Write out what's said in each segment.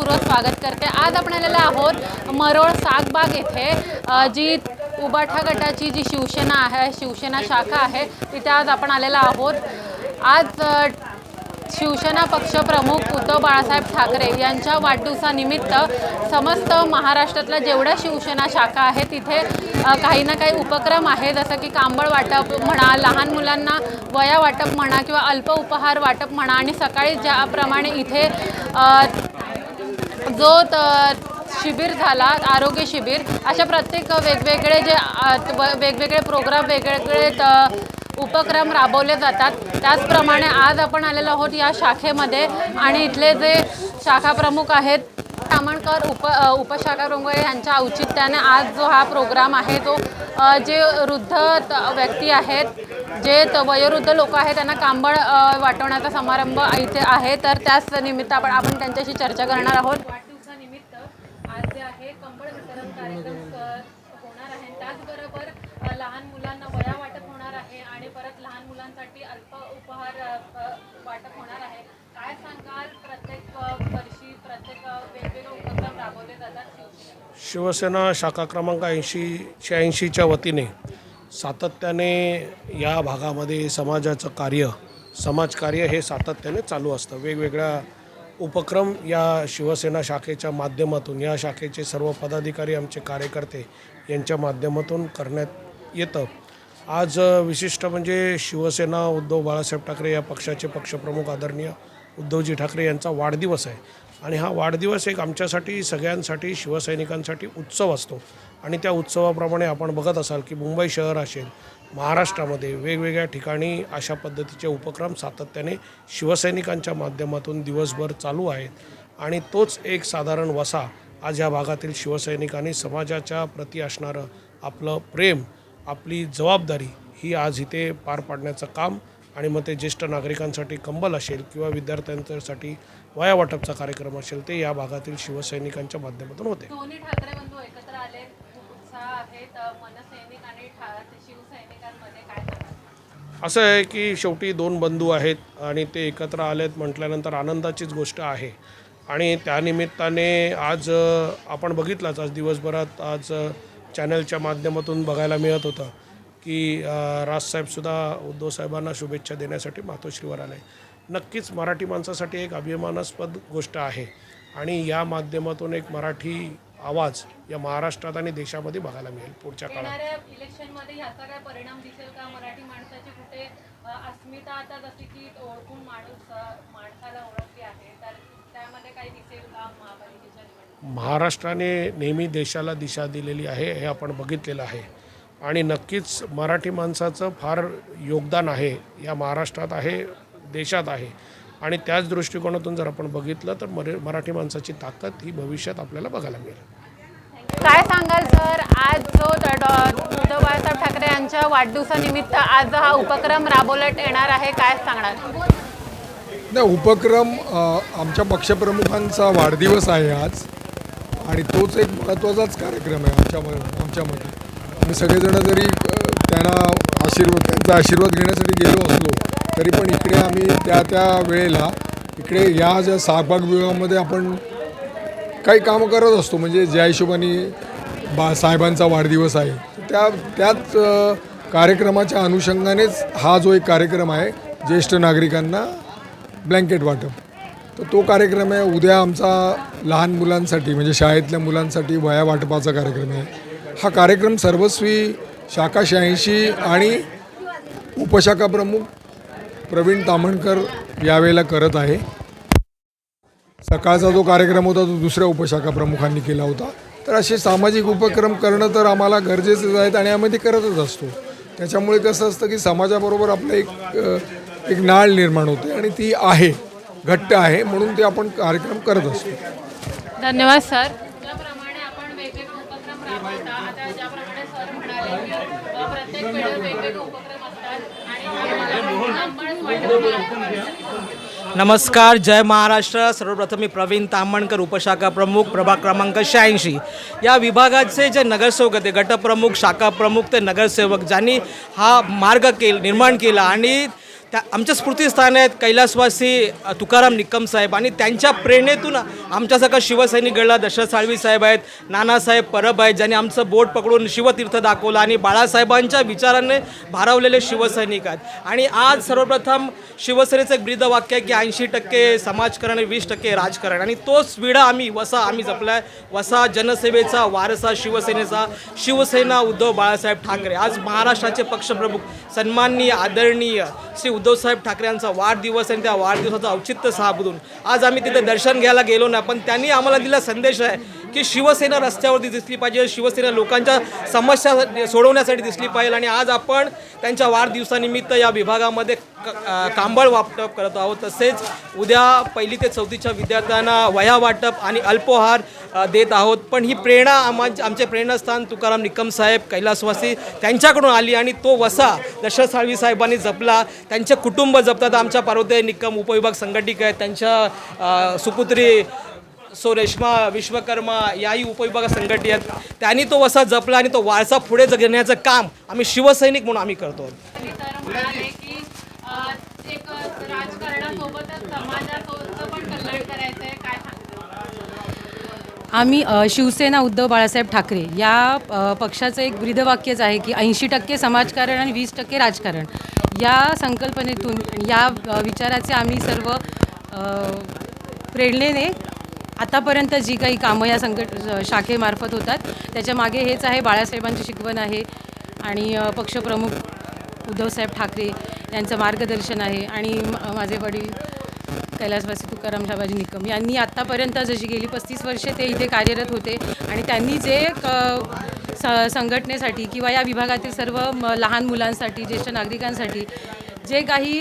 मनपूर्वक स्वागत करते. आज आपण आलेलो आहोत मरोळ सागबाग येथे. जी उबाठा गटाची जी शिवसेना आहे शिवसेना शाखा आहे तिथे आज आपण आलेलो आहोत. आज शिवसेना पक्षप्रमुख उद्धव बाळासाहेब ठाकरे यांच्या वाढदिवसानिमित्त समस्त महाराष्ट्रातल्या जेवढ्या शिवसेना शाखा आहेत तिथे काही ना काही उपक्रम आहे जसं की कांबळ वाटप म्हणा लहान मुलांना वया वाटप म्हणा किंवा अल्प उपहार वाटप म्हणा. आणि सकाळी ज्याप्रमाणे इथे जो त शिबिर झाला आरोग्य शिबिर अशा प्रत्येक वेगवेगळे जे व- वेगवेगळे प्रोग्राम वेगवेगळे त- उपक्रम राबवले जातात. त्याचप्रमाणे आज आपण आलेलो आहोत या शाखेमध्ये आणि इथले जे शाखा प्रमुख आहेत तामणकर उप उपशाखा प्रमुख यांच्या औचित्याने आज जो हा प्रोग्राम आहे तो जे वृद्ध त- व्यक्ती आहेत जे त- वयोवृद्ध लोक आहेत त्यांना कांबळ वाटवण्याचा समारंभ इथे आहे. तर त्याच निमित्त आपण आपण त्यांच्याशी चर्चा करणार आहोत वाढदिवसानिमित्त आज जे आहे कंबळ वितरण कार्यक्रम होणार आहे. त्याचबरोबर लहान मुलांना वया वाटप होणार आहे आणि परत लहान मुलांसाठी अल्प उपहार वाटप होणार आहे. काय सांगाल? प्रत्येक वर्षी प्रत्येक वेगवेगळे उपक्रम राबवले जातात. शिवसेना शाखा क्रमांक ऐंशी शहाऐंशीच्या वतीने सातत्याने या भागामध्ये समाजाचं कार्य समाजकार्य हे सातत्याने चालू असतं. वेगवेगळ्या उपक्रम या शिवसेना शाखेच्या माध्यमातून या शाखेचे सर्व पदाधिकारी आमचे कार्यकर्ते यांच्या माध्यमातून करण्यात येतं. आज विशिष्ट म्हणजे शिवसेना उद्धव बाळासाहेब ठाकरे या पक्षाचे पक्षप्रमुख आदरणीय उद्धवजी ठाकरे यांचा वाढदिवस आहे. आणि हा वाढदिवस एक आमच्यासाठी सगळ्यांसाठी शिवसैनिकांसाठी उत्सव असतो. आणि त्या उत्सवाप्रमाणे आपण बघत असाल की मुंबई शहर असेल महाराष्ट्रामध्ये वेगवेगळ्या ठिकाणी अशा पद्धतीचे उपक्रम सातत्याने शिवसैनिकांच्या माध्यमातून दिवसभर चालू आहेत. आणि तोच एक साधारण वसा आज या भागातील शिवसैनिकांनी समाजाच्या प्रती असणारं आपलं प्रेम आपली जबाबदारी ही आज इथे पार पाडण्याचं काम आणि मग ते ज्येष्ठ नागरिकांसाठी कंबल असेल किंवा विद्यार्थ्यांसाठी वया वाटपचा कार्यक्रम असेल ते या भागातील शिवसैनिकांच्या माध्यमातून होते. असं आहे की शेवटी दोन बंधू आहेत आणि ते एकत्र आलेत म्हटल्यानंतर आनंदाचीच गोष्ट आहे. आणि त्यानिमित्ताने आज आपण बघितलंच आज दिवसभरात आज चॅनलच्या माध्यमातून बघायला मिळत होतं की राजसाहेबसुद्धा राजसाहेबसुद्धा उद्धवसाहेबांना शुभेच्छा देण्यासाठी मातोश्रीवर आले. नक्कीच मराठी माणसासाठी एक अभिमानास्पद गोष्ट आहे. आणि या माध्यमातून एक मराठी आवाज या महाराष्ट्रात आणि देशामध्ये बघायला मिळेल पुढच्या काळात. येणाऱ्या इलेक्शनमध्ये ह्याचा काय परिणाम दिसेल का? मराठी माणसाची कुठे अ, अस्मिता आता जशी की ओळखून माणूस अ, माणसाला ओळखली आहे तर त्यामध्ये काही दिसेल का महापालिकेच्या निवडणुकीत? महाराष्ट्राने नेहमी देशाला दिशा दिलेली आहे हे आपण बघितलेलं आहे. आणि नक्कीच मराठी माणसाचं फार योगदान आहे या महाराष्ट्रात आहे देशात आहे. आणि त्याच दृष्टिकोनातून जर आपण बघितलं तर मरे मराठी माणसाची ताकद ही भविष्यात आपल्याला बघायला मिळेल. काय सांगाल सर? आज जो उद्धव बाळासाहेब ठाकरे यांच्या वाढदिवसानिमित्त आज हा उपक्रम राबवण्यात येणार आहे काय सांगणार नाही उपक्रम आमच्या पक्षप्रमुखांचा वाढदिवस आहे आज. आणि तोच एक महत्त्वाचाच कार्यक्रम आहे आमच्या आमच्यामध्ये. आम्ही सगळेजण जरी त्यांना आशीर्वाद त्यांचा आशीर्वाद घेण्यासाठी गेलो असलो तरी पण इकडे आम्ही त्या त्या वेळेला इकडे या ज्या सागबाग विभागामध्ये आपण काही कामं करत असतो. म्हणजे ज्या हिशोबाने बा साहेबांचा वाढदिवस आहे त्या त्याच कार्यक्रमाच्या अनुषंगानेच हा जो एक कार्यक्रम आहे ज्येष्ठ नागरिकांना ब्लँकेट वाटप. तर तो कार्यक्रम आहे उद्या आमचा लहान मुलांसाठी म्हणजे शाळेतल्या मुलांसाठी वया वाटपाचा कार्यक्रम आहे. हा कार्यक्रम सर्वस्वी शाखा शहाऐंशी आणि उपशाखा प्रमुख प्रवीण तामणकर यावेळेला करत आहे. सकाळचा जो कार्यक्रम होता तो दुसऱ्या उपशाखा प्रमुखांनी केला होता. तर असे सामाजिक उपक्रम करणं तर आम्हाला गरजेचंच आहेत आणि आम्ही ते करतच असतो. त्याच्यामुळे कसं असतं की समाजाबरोबर आपलं एक एक नाळ निर्माण होते आणि ती आहे घट्ट आहे म्हणून ते आपण कार्यक्रम करत असतो. धन्यवाद सर. ज्याप्रमाणे आपण वेगवेगळे उपक्रम नमस्कार जय महाराष्ट्र. सर्वप्रथम मी प्रवीण तांबणकर उपशाखा प्रमुख प्रभाग क्रमांक शहाऐंशी. या विभागाचे जे नगरसेवक होते गटप्रमुख शाखा प्रमुख ते नगरसेवक ज्यांनी हा मार्ग केल निर्माण केला आणि त्या आमच्या स्मृतीस्थान आहेत कैलासवासी तुकाराम निकम साहेब आणि त्यांच्या प्रेरणेतून आमच्यासारखा शिवसैनिक घडला दशरथ साळवी साहेब आहेत नानासाहेब परब आहेत ज्यांनी आमचं बोट पकडून शिवतीर्थ दाखवलं आणि बाळासाहेबांच्या विचाराने भारावलेले शिवसैनिक आहेत. आणि आज सर्वप्रथम शिवसेनेचं एक ब्रीद वाक्य आहे की ऐंशी टक्के समाजकारण आणि वीस टक्के राजकारण आणि तोच विडा आम्ही वसा आम्ही जपलाय. वसा जनसेवेचा वारसा शिवसेनेचा. शिवसेना उद्धव बाळासाहेब ठाकरे. आज महाराष्ट्राचे पक्षप्रमुख सन्माननीय आदरणीय श्री उद्धवसाहेब ठाकरे यांचा वाढदिवस आणि त्या वाढदिवसाचं औचित्य साधून आज आम्ही तिथे दर्शन घ्यायला गेलो ना पण त्यांनी आम्हाला दिला संदेश आहे की शिवसेना रस्त्यावरती दिसली पाहिजे शिवसेना लोकांच्या समस्या सोडवण्यासाठी दिसली पाहिजे आणि आज आपण त्यांच्या वाढदिवसानिमित्त या विभागामध्ये क- कांबळ वाटप करत आहोत. तसेच उद्या पहिली ते चौथीच्या विद्यार्थ्यांना वया वाटप आणि अल्पोहार देत आहोत. पण ही प्रेरणा आम आमचे प्रेरणास्थान तुकाराम निकम साहेब कैलासवासी त्यांच्याकडून आली आणि तो वसा दशरथ साळवी साहेबांनी जपला. त्यांचे कुटुंब जपतात. आमच्या पार्वती निकम उपविभाग संघटिका आहेत. त्यांच्या सुपुत्री सो रेश्मा विश्वकर्मा याही उपविभाग संघटित आहेत. त्यांनी तो वसा जपला आणि तो वारसा पुढे घेण्याचं काम आम्ही शिवसैनिक म्हणून आम्ही करतो तर म्हणाले की अ, एक राजकारणासोबतच समाजाचं पण कल्याण करायचं आहे काय सांगता आम्ही शिवसेना उद्धव बाळासाहेब ठाकरे या पक्षाचं एक ब्रीदवाक्यच आहे की ऐंशी टक्के समाजकारण आणि वीस टक्के राजकारण. या संकल्पनेतून या विचाराचे आम्ही सर्व प्रेरणेने आतापर्यंत जी काही कामं या संकट शाखेमार्फत होतात त्याच्यामागे हेच आहे बाळासाहेबांची शिकवण आहे आणि पक्षप्रमुख उद्धवसाहेब ठाकरे यांचं मार्गदर्शन आहे. आणि माझे वडील कैलासवासी तुकाराम शाबाजी निकम यांनी आत्तापर्यंत जशी गेली पस्तीस वर्षे ते इथे कार्यरत होते आणि त्यांनी जे क स संघटनेसाठी किंवा या विभागातील सर्व लहान मुलांसाठी ज्येष्ठ नागरिकांसाठी जे काही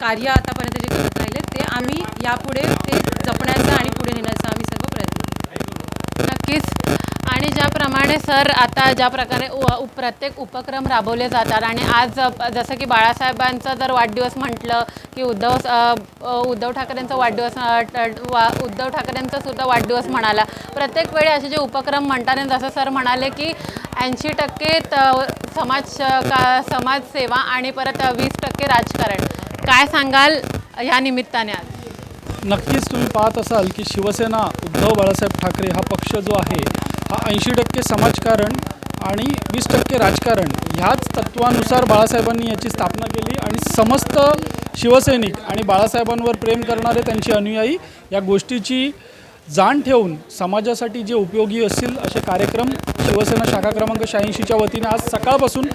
कार्य आतापर्यंत जे करत राहिले ते आम्ही यापुढे ते जपण्याचा आणि पुढे नेण्याचा आम्ही आणि ज्याप्रमाणे सर आता ज्या प्रकारे उ प्रत्येक उपक्रम राबवले जातात आणि आज जसं की बाळासाहेबांचा जर वाढदिवस म्हटलं की उद्धव उद्धव ठाकरेंचा वाढदिवस वा उद्धव ठाकरेंचा सुद्धा वाढदिवस म्हणाला. प्रत्येक वेळी असे जे उपक्रम म्हणतात जसं सर म्हणाले की ऐंशी टक्के समाज का समाजसेवा आणि परत वीस टक्के राजकारण. काय सांगाल ह्या निमित्ताने आज? नक्कीच तुम्ही पाहत असाल की शिवसेना उद्धव बाळासाहेब ठाकरे हा पक्ष जो आहे हा ऐंशी टक्के समाजकारण आणि वीस टक्के राजकारण ह्याच तत्वानुसार बाळासाहेबांनी याची स्थापना केली आणि समस्त शिवसैनिक आणि बाळासाहेबांवर प्रेम करणारे त्यांचे अनुयायी या गोष्टीची जाण ठेवून समाजासाठी जे उपयोगी असतील असे कार्यक्रम शिवसेना शाखा क्रमांक शहाऐंशीच्या वतीने आज सकाळपासून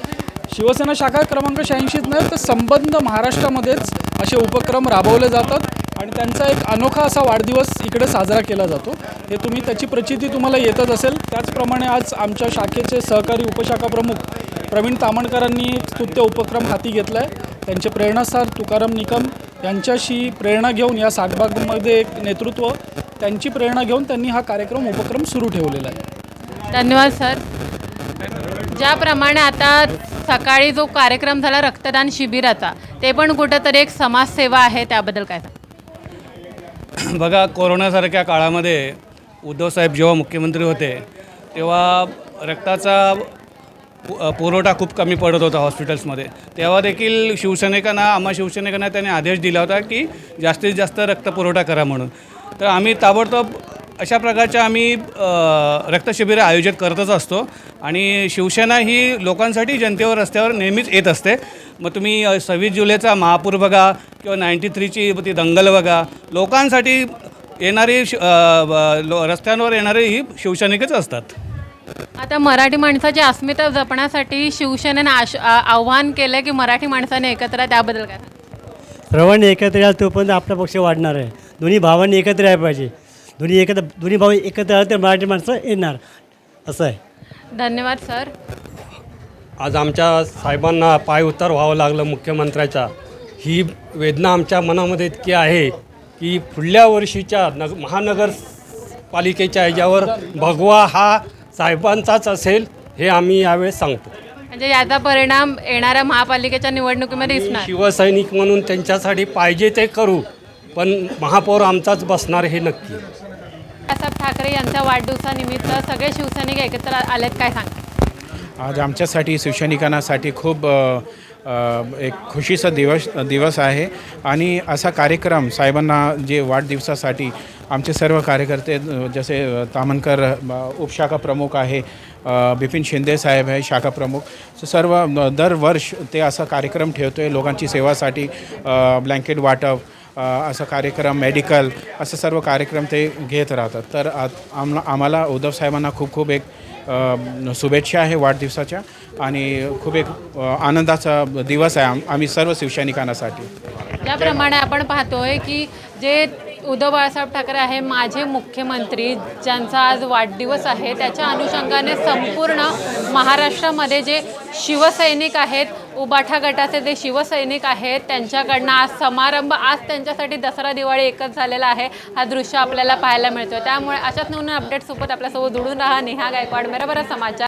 शिवसेना शाखा क्रमांक शहाऐंशीच नाही तर संबंध महाराष्ट्रामध्येच असे उपक्रम राबवले जातात. आणि त्यांचा एक अनोखा असा वाढदिवस इकडे साजरा केला जातो. हे तुम्ही त्याची प्रचिती तुम्हाला येतच असेल. त्याचप्रमाणे आज आमच्या शाखेचे सहकारी उपशाखा प्रमुख प्रवीण तामणकरांनी स्तुत्य उपक्रम हाती घेतला आहे त्यांचे प्रेरणासार तुकाराम निकम यांच्याशी प्रेरणा घेऊन या सागबागमध्ये एक नेतृत्व त्यांची प्रेरणा घेऊन त्यांनी हा कार्यक्रम उपक्रम सुरू ठेवलेला आहे. धन्यवाद सर. ज्याप्रमाणे आता सकाळी जो कार्यक्रम झाला रक्तदान शिबिराचा ते पण कुठंतरी एक समाजसेवा आहे त्याबद्दल काय सांग बघा कोरोनासारख्या काळामध्ये उद्धवसाहेब जेव्हा मुख्यमंत्री होते तेव्हा रक्ताचा पु- पुरवठा खूप कमी पडत होता हॉस्पिटल्समध्ये. तेव्हा देखील शिवसैनिकांना आम्हा शिवसैनिकांना त्यांनी आदेश दिला होता की जास्तीत जास्त रक्त पुरवठा करा म्हणून. तर आम्ही ताबडतोब अशा प्रकारच्या आम्ही रक्तशिबिरं आयोजित करतच असतो आणि शिवसेना ही लोकांसाठी जनतेवर रस्त्यावर नेहमीच येत असते. मग तुम्ही सव्वीस जुलैचा महापूर बघा किंवा नाईन्टी थ्रीची ती दंगल बघा. लोकांसाठी येणारी शि- अ, लो- रस्त्यांवर येणारे ही शिवसैनिकच असतात. आता मराठी माणसाची अस्मिता जपण्यासाठी शिवसेनेनं आश आ- आव्हान केलं की मराठी माणसाने एकत्र आहे, त्याबद्दल काय? सांग सर्वांनी एकत्र याल तोपर्यंत आपला पक्ष वाढणार आहे. दोन्ही भावांनी एकत्र यायला पाहिजे. दोन्ही एकत्र दोन्ही भाऊ एकत्र आले तर मराठी माणसं येणार. असं आहे. धन्यवाद सर. आज आमच्या साहेबांना पाय उतार व्हावं लागलं मुख्यमंत्र्याच्या. ही वेदना आमच्या मनामध्ये इतकी आहे की पुढल्या वर्षीच्या नग महानगरपालिकेच्या ह्याच्यावर भगवा हा साहेबांचाच असेल हे आम्ही यावेळेस सांगतो. म्हणजे याचा परिणाम येणाऱ्या महापालिकेच्या निवडणुकीमध्ये दिसणार. शिवसैनिक म्हणून त्यांच्यासाठी पाहिजे ते करू पण महापौर आमचाच बसणार हे नक्की. बाळासाहेब ठाकरे यांच्या वाढदिवसानिमित्त सगळे शिवसैनिक एकत्र आलेत काय सांग आज आमच्यासाठी शिवसैनिकांसाठी खूप एक खुशीचा दिवस दिवस आहे. आणि असा कार्यक्रम साहेबांना जे वाढदिवसासाठी आमचे सर्व कार्यकर्ते जसे तामनकर उपशाखा प्रमुख आहे बिपिन शिंदे साहेब आहे शाखा प्रमुख. सर्व दरवर्ष ते असा कार्यक्रम ठेवतो आहे लोकांची सेवासाठी ब्लँकेट वाटप असा कार्यक्रम मेडिकल असं सर्व कार्यक्रम ते घेत राहतात. तर आम आम्हाला उद्धव साहेबांना खूप खूप एक शुभेच्छा आहे वाढदिवसाच्या आणि खूप एक आनंदाचा दिवस आहे आम- आम्ही सर्व शिवसैनिकांसाठी. ज्याप्रमाणे आपण पाहतोय की जे उद्धव बाळासाहेब ठाकरे आहे माझे मुख्यमंत्री ज्यांचा आज वाढदिवस आहे त्याच्या अनुषंगाने संपूर्ण महाराष्ट्रामध्ये जे शिवसैनिक आहेत उबाठा गटाचे जे शिवसैनिक आहेत त्यांच्याकडनं आज समारंभ आज त्यांच्यासाठी दसरा दिवाळी एकच झालेला आहे. हा दृश्य आपल्याला पाहायला मिळतो त्यामुळे अशाच नवीन अपडेट्ससोबत आपल्यासोबत जुळून राहा. नेहा गायकवाड मेरा समाचार.